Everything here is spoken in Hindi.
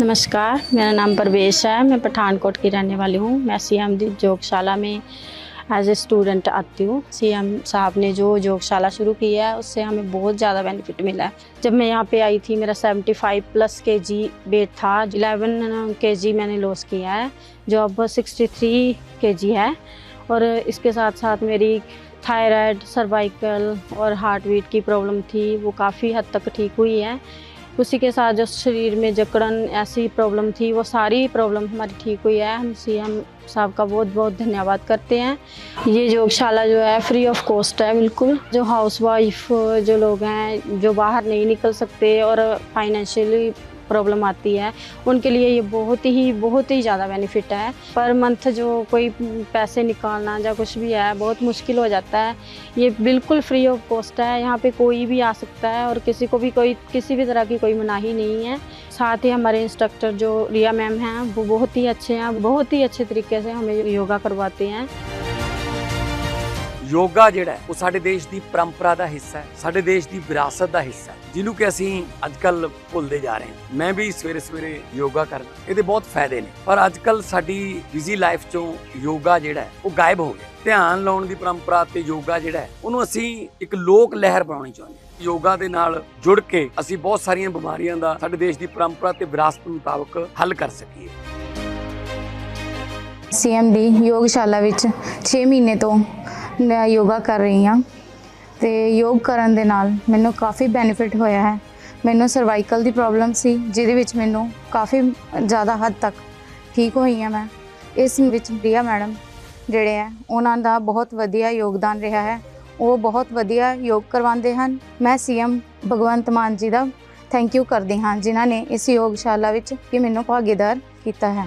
नमस्कार, मेरा नाम परवेश है, मैं पठानकोट की रहने वाली हूँ। मैं सी एम दी योगशाला में एज ए स्टूडेंट आती हूँ। सी एम साहब ने जो योगशाला शुरू की है, उससे हमें बहुत ज़्यादा बेनिफिट मिला है। जब मैं यहाँ पे आई थी, मेरा 75 प्लस के जी वेट था 11 के जी मैंने लॉस किया है, जो अब 63 के जी है। और इसके साथ साथ मेरी थायराइड सर्वाइकल और हार्ट बीट की प्रॉब्लम थी, वो काफ़ी हद तक ठीक हुई है। उसी के साथ जो शरीर में जकड़न ऐसी प्रॉब्लम थी, वो सारी प्रॉब्लम हमारी ठीक हुई है। हम सी एम साहब का बहुत बहुत धन्यवाद करते हैं। ये योगशाला जो है फ्री ऑफ़ कॉस्ट है बिल्कुल। जो हाउस वाइफ जो लोग हैं, जो बाहर नहीं निकल सकते और फाइनेंशियली प्रॉब्लम आती है, उनके लिए ये बहुत ही बहुत ही ज़्यादा बेनिफिट है। पर मंथ जो कोई पैसे निकालना या कुछ भी है, बहुत मुश्किल हो जाता है। ये बिल्कुल फ्री ऑफ़ कॉस्ट है, यहाँ पे कोई भी आ सकता है और किसी को भी कोई, किसी भी तरह की कोई मनाही नहीं है। साथ ही हमारे इंस्ट्रक्टर जो रिया मैम हैं, वो बहुत ही अच्छे हैं, बहुत ही अच्छे तरीके से हमें योगा करवाते हैं। ਯੋਗਾ ਜਿਹੜਾ ਉਹ ਸਾਡੇ ਦੇਸ਼ ਦੀ ਪਰੰਪਰਾ ਦਾ ਹਿੱਸਾ ਹੈ, ਸਾਡੇ ਦੇਸ਼ ਦੀ ਵਿਰਾਸਤ ਦਾ ਹਿੱਸਾ ਹੈ, ਜਿਹਨੂੰ ਕਿ ਅਸੀਂ ਅੱਜਕੱਲ ਭੁੱਲਦੇ ਜਾ ਰਹੇ ਹਾਂ। ਮੈਂ ਵੀ ਸਵੇਰੇ ਸਵੇਰੇ ਯੋਗਾ ਕਰਦਾ ਇਹਦੇ ਬਹੁਤ ਫਾਇਦੇ ਨੇ, ਪਰ ਅੱਜਕੱਲ ਸਾਡੀ ਬਿਜ਼ੀ ਲਾਈਫ ਚੋਂ ਯੋਗਾ ਜਿਹੜਾ ਉਹ ਗਾਇਬ ਹੋ ਗਿਆ। ਧਿਆਨ ਲਾਉਣ ਦੀ ਪਰੰਪਰਾ ਤੇ ਯੋਗਾ ਜਿਹੜਾ ਉਹਨੂੰ ਅਸੀਂ ਇੱਕ ਲੋਕ ਲਹਿਰ ਬਣਾਉਣੀ ਚਾਹੁੰਦੇ ਹਾਂ। ਯੋਗਾ ਦੇ ਨਾਲ ਜੁੜ ਕੇ ਅਸੀਂ ਬਹੁਤ ਸਾਰੀਆਂ ਬਿਮਾਰੀਆਂ ਦਾ ਸਾਡੇ ਦੇਸ਼ ਦੀ ਪਰੰਪਰਾ ਤੇ ਵਿਰਾਸਤ ਮੁਤਾਬਕ ਹੱਲ ਕਰ ਸਕੀਏ। ਸੀਐਮ ਦੀ ਯੋਗਸ਼ਾਲਾ ਵਿੱਚ 6 ਮਹੀਨੇ ਤੋਂ ਯੋਗਾ ਕਰ ਰਹੀ ਹਾਂ ਤੇ ਯੋਗ ਕਰਨ ਦੇ ਨਾਲ ਮੈਨੂੰ ਕਾਫੀ ਬੈਨੀਫਿਟ ਹੋਇਆ ਹੈ। ਮੈਨੂੰ ਸਰਵਾਈਕਲ ਦੀ ਪ੍ਰੋਬਲਮ ਸੀ, ਜਿਹਦੇ ਵਿੱਚ ਮੈਨੂੰ ਕਾਫੀ ਜ਼ਿਆਦਾ ਹੱਦ ਤੱਕ ਠੀਕ ਹੋਈ ਹਾਂ ਮੈਂ। ਇਸ ਵਿੱਚ ਪ੍ਰਿਆ ਮੈਡਮ ਜਿਹੜੇ ਹੈ, ਉਹਨਾਂ ਦਾ ਬਹੁਤ ਵਧੀਆ ਯੋਗਦਾਨ ਰਿਹਾ ਹੈ। ਉਹ ਬਹੁਤ ਵਧੀਆ ਯੋਗ ਕਰਵਾਉਂਦੇ ਹਨ। ਮੈਂ ਸੀਐਮ ਭਗਵੰਤ ਮਾਨ ਜੀ ਦਾ ਥੈਂਕ ਯੂ ਕਰਦੀ ਹਾਂ, ਜਿਨ੍ਹਾਂ ਨੇ ਇਸ ਯੋਗਸ਼ਾਲਾ ਵਿੱਚ ਕਿ ਮੈਨੂੰ ਭਾਗੀਦਾਰ ਕੀਤਾ ਹੈ।